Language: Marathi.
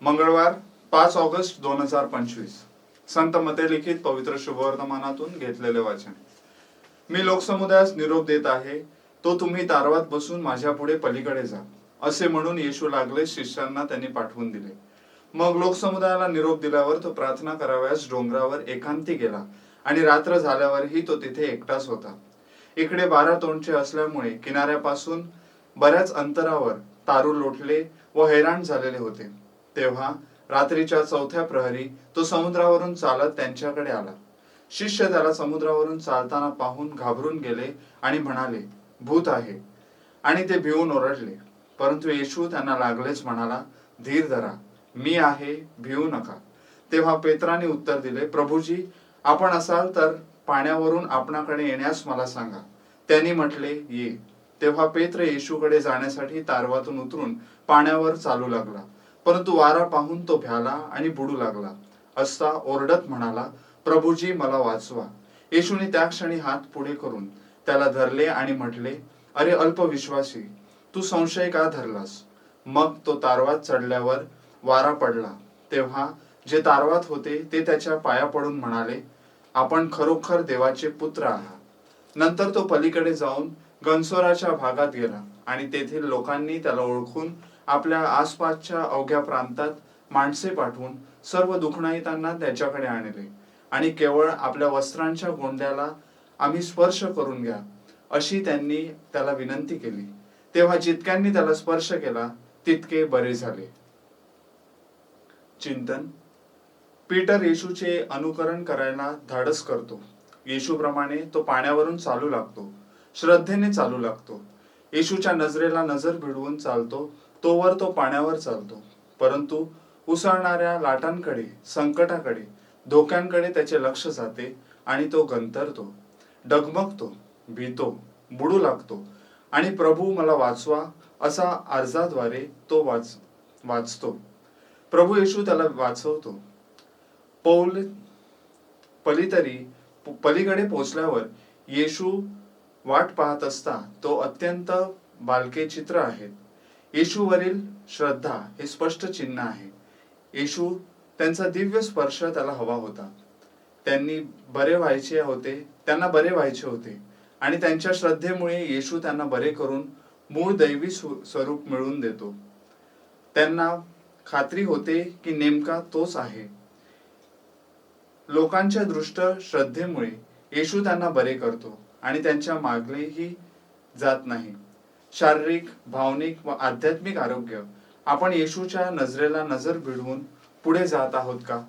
मंगळवार पाच ऑगस्ट दोन हजार पंचवीस. संत मते लिखित पवित्र शुभवर्तमानातून घेतलेले वाचन. मी लोकसमुदायास निरोप देत आहे तो तुम्ही तारवात बसून माझ्या पुढे पलीकडे जा असे म्हणून येशू लागले शिष्यांना त्यांनी पाठवून दिले. मग लोकसमुदायाला निरोप दिल्यावर तो प्रार्थना करावयास डोंगरावर एकांती गेला आणि रात्र झाल्यावरही तो तिथे एकटाच होता. इकडे बारा तोंडचे असल्यामुळे किनाऱ्यापासून बऱ्याच अंतरावर तारू लोटले व हैराण झालेले होते. तेव्हा रात्रीच्या चौथ्या प्रहरी तो समुद्रावरून चालत त्यांच्याकडे आला. शिष्य त्याला समुद्रावरून चालताना पाहून घाबरून गेले आणि म्हणाले भूत आहे. आणि ते भिवून ओरडले. परंतु येशू त्यांना लागलेच म्हणाला धीर धरा मी आहे भिवू नका. तेव्हा पेत्राने उत्तर दिले प्रभूजी आपण असाल तर पाण्यावरून आपणाकडे येण्यास मला सांगा. त्यांनी म्हटले ये. तेव्हा पेत्र येशूकडे जाण्यासाठी तारवातून उतरून पाण्यावर चालू लागला. परंतु वारा पाहून तो भ्याला आणि बुडू लागला. असता ओरडत म्हणाला प्रभूजी मला वाचवा. येशूने त्या क्षणी हात पुढे करून त्याला धरले आणि म्हटले अरे अल्पविश्वासी तू संशय का धरलास? मग तो तारवात चढल्यावर वारा पडला. तेव्हा जे तारवात होते ते त्याच्या पाया पडून म्हणाले आपण खरोखर देवाचे पुत्र आहात. नंतर तो पलीकडे जाऊन गन्सोराच्या भागात गेला आणि तेथील लोकांनी त्याला ओळखून आपल्या आसपासच्या अवघ्या प्रांतात माणसे पाठवून सर्व दुखणाईतांना त्याच्याकडे आणले. आणि केवळ आपल्या वस्त्रांच्या गोंड्याला आम्ही स्पर्श करून घ्या अशी त्यांनी त्याला विनंती केली. तेव्हा जितक्यांनी त्याला स्पर्श केला तितके बरे झाले. चिंतन. पीटर येशूचे अनुकरण करायला धाडस करतो. येशूप्रमाणे तो पाण्यावरून चालू लागतो. श्रद्धेने चालू लागतो. येशूच्या नजरेला नजर भिडवून चालतो. तोवर तो पाण्यावर चालतो. परंतु उसळणाऱ्या लाटांकडे संकटाकडे धोक्यांकडे त्याचे लक्ष जाते आणि तो गंतरतो डगमगतो भीतो बुडू लागतो. आणि प्रभू मला वाचवा असा अर्जाद्वारे तो वाच वाचतो. प्रभू येशू त्याला वाचवतो. पौल पलीतरी पलीकडे पोचल्यावर येशू वाट पाहत असता तो अत्यंत बालके चित्र आहेत येशूवरील श्रद्धा हे स्पष्ट चिन्ह आहे. येशू त्यांचा दिव्य स्पर्श त्याला हवा होता. त्यांनी बरे व्हायचे होते त्यांना बरे व्हायचे होते आणि त्यांच्या श्रद्धेमुळे येशू त्यांना बरे करून मूळ दैवी स्व- स्वरूप मिळवून देतो. त्यांना खात्री होते की नेमका तोच आहे. लोकांच्या दृष्ट श्रद्धेमुळे येशू त्यांना बरे करतो आणि त्यांच्या मागलेही जात नाही. शारीरिक भावनिक व आध्यात्मिक आरोग्य. आपण येशूच्या नजरेला नजर भिडवून पुढे जात आहोत का?